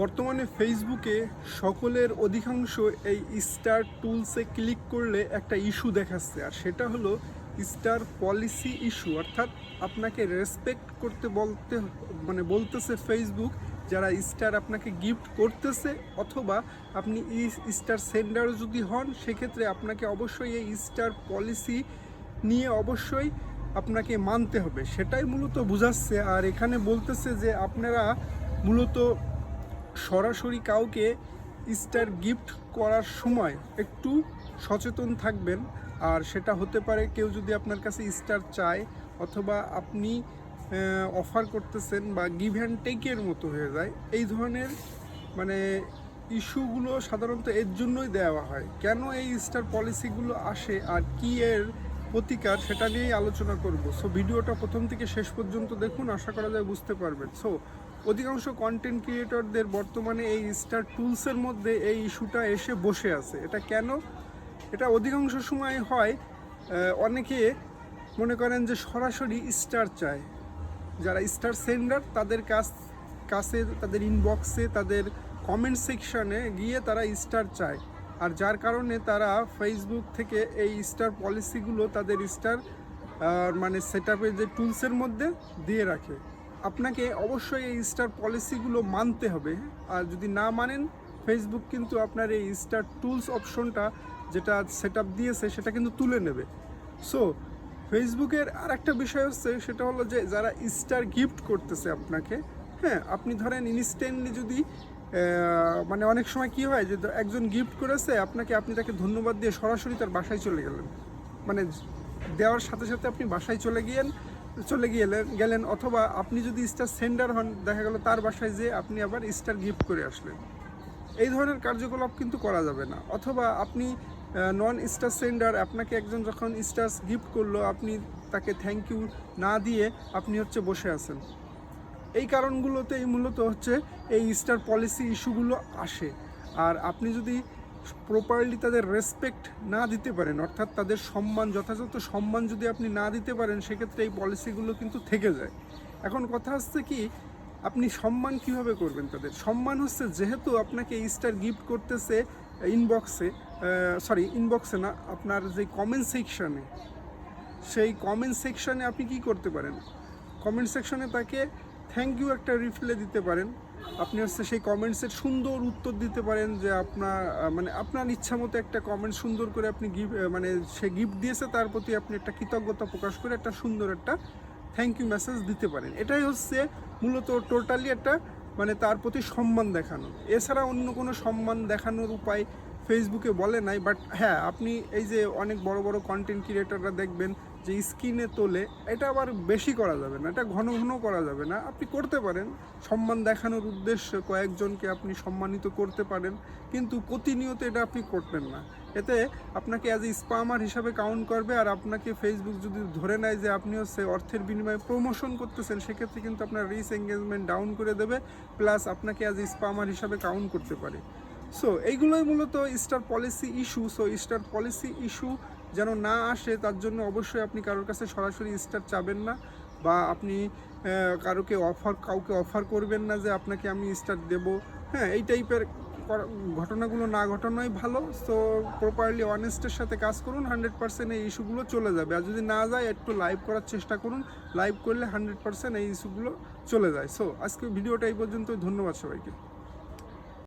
বর্তমানে ফেসবুকে সকলের অধিকাংশ এই স্টার টুলসে ক্লিক করলে একটা ইস্যু দেখাচ্ছে। আর সেটা হলো স্টার পলিসি ইস্যু অর্থাৎ আপনাকে রেসপেক্ট করতে বলতে মানে বলতেছে ফেসবুক যারা স্টার আপনাকে গিফট করতেছে, অথবা আপনি স্টার সেন্ডার যদি হন, সেক্ষেত্রে আপনাকে অবশ্যই এই স্টার পলিসি নিয়ে অবশ্যই আপনাকে মানতে হবে। সেটাই মূলত বোঝাচ্ছে। আর এখানে বলতেছে যে আপনারা মূলত সরাসরি কাউকে স্টার গিফট করার সময় একটু সচেতন থাকবেন। আর সেটা হতে পারে কেউ যদি আপনার কাছে স্টার চায় অথবা আপনি অফার করতেছেন বা গিভ অ্যান্ড টেকের মতো হয়ে যায়, এই ধরনের মানে ইস্যুগুলো সাধারণত এর জন্যই দেওয়া হয়। কেন এই স্টার পলিসিগুলো আসে আর কি এর প্রতিকার সেটা নিয়েই আলোচনা করব। সো ভিডিওটা প্রথম থেকে শেষ পর্যন্ত দেখুন, আশা করা যায় বুঝতে পারবেন। সো অধিকাংশ কন্টেন্ট ক্রিয়েটরদের বর্তমানে এই স্টার টুলসের মধ্যে এই ইস্যুটা এসে বসে আছে। এটা কেন? এটা অধিকাংশ সময় হয় অনেকে মনে করেন যে সরাসরি স্টার চায়। যারা স্টার সেন্ডার তাদের কাছ, কাছে, তাদের ইনবক্সে তাদের কমেন্ট সেকশনে গিয়ে তারা স্টার চায়। আর যার কারণে তারা ফেসবুক থেকে এই স্টার পলিসিগুলো তাদের স্টার মানে সেট যে টুলসের মধ্যে দিয়ে রাখে। আপনাকে অবশ্যই এই স্টার পলিসিগুলো মানতে হবে। আর যদি না মানেন ফেসবুক কিন্তু আপনার এই স্টার টুলস অপশনটা যেটা সেট দিয়েছে, সেটা কিন্তু তুলে নেবে। সো ফেসবুকের আর একটা বিষয় হচ্ছে, সেটা হলো যে যারা স্টার গিফট করতেছে আপনাকে হ্যাঁ আপনি ধরেন ইনস্ট্যান্টলি যদি মানে অনেক সময় কি হয় যে একজন গিফট করেছে, আপনাকে আপনি তাকে ধন্যবাদ দিয়ে সরাসরি তার বাসায় চলে গেলেন। মানে দেওয়ার সাথে সাথে আপনি বাসায় চলে গিয়েন চলে গেলেন গেলেন অথবা আপনি যদি স্টার সেন্ডার হন, দেখা গেল তার বাসায় যেয়ে আপনি আবার স্টার গিফট করে আসলেন। এই ধরনের কার্যকলাপ কিন্তু করা যাবে না। অথবা আপনি নন স্টার সেন্ডার আপনাকে একজন যখন স্টার গিফট করল, আপনি তাকে থ্যাংক ইউ না দিয়ে আপনি হচ্ছে বসে আছেন। এই কারণগুলোতেই মূলত হচ্ছে এই স্টার পলিসি ইস্যুগুলো আসে। আর আপনি যদি প্রপারলি তাদের রেসপেক্ট না দিতে পারেন, অর্থাৎ তাদের সম্মান, যথাযথ সম্মান যদি আপনি না দিতে পারেন, সেক্ষেত্রে এই পলিসিগুলো কিন্তু থেকে যায়। এখন কথা হচ্ছে কি, আপনি সম্মান কীভাবে করবেন তাদের? সম্মান হচ্ছে যেহেতু আপনাকে স্টার গিফট করতেছে ইনবক্সে সরি ইনবক্সে না, আপনার যে কমেন্ট সেকশানে সেই কমেন্ট সেকশানে আপনি কি করতে পারেন? কমেন্ট সেকশনে তাকে থ্যাংক ইউ একটা রিপ্লাই দিতে পারেন। আপনি হচ্ছে সেই কমেন্টসের সুন্দর উত্তর দিতে পারেন যে আপনার মানে আপনার ইচ্ছা মতো একটা কমেন্ট সুন্দর করে আপনি গিফট মানে সে গিফট দিয়েছে, তার প্রতি আপনি একটা কৃতজ্ঞতা প্রকাশ করে একটা সুন্দর একটা থ্যাংক ইউ মেসেজ দিতে পারেন। এটাই হচ্ছে মূলত টোটালি একটা মানে তার প্রতি সম্মান দেখানো। এছাড়া অন্য কোনো সম্মান দেখানোর উপায় ফেসবুকে বলে নাই বাট হ্যাঁ আপনি এই যে অনেক বড় বড় কন্টেন্ট ক্রিয়েটাররা দেখবেন যে স্কিনে তোলে, এটা আবার বেশি করা যাবে না, এটা ঘন ঘন করা যাবে না। আপনি করতে পারেন, সম্মান দেখানোর উদ্দেশ্যে কয়েকজনকে আপনি সম্মানিত করতে পারেন, কিন্তু প্রতিনিয়ত এটা আপনি করবেন না। এতে আপনাকে অ্যাজ এ স্পামার হিসাবে কাউন্ট করবে, আর আপনাকে ফেসবুক যদি ধরে নেয় যে আপনি হচ্ছে অর্থের বিনিময়ে প্রমোশন করতেছেন, সেক্ষেত্রে কিন্তু আপনার রিস এঙ্গেজমেন্ট ডাউন করে দেবে প্লাস আপনাকে অ্যাজ এ স্পামার হিসাবে কাউন্ট করতে পারে। সো এইগুলোই মূলত star policy issue so star policy issue যেন না আসে, তার জন্য অবশ্যই আপনি কারোর কাছে সরাসরি স্টার চাবেন না বা আপনি কারোকে অফার কাউকে অফার করবেন না যে আপনাকে আমি স্টার দেব। হ্যাঁ এই টাইপের ঘটনাগুলো না ঘটানোই ভালো। সো প্রপারলি অনেস্টের সাথে কাজ করুন হান্ড্রেড পার্সেন্ট এই ইস্যুগুলো চলে যাবে। আর যদি না যায়, একটু লাইভ করার চেষ্টা করুন। লাইভ করলে হান্ড্রেড পার্সেন্ট এই ইস্যুগুলো চলে যায়। সো আজকে ভিডিওটা এই পর্যন্ত ধন্যবাদ সবাইকে।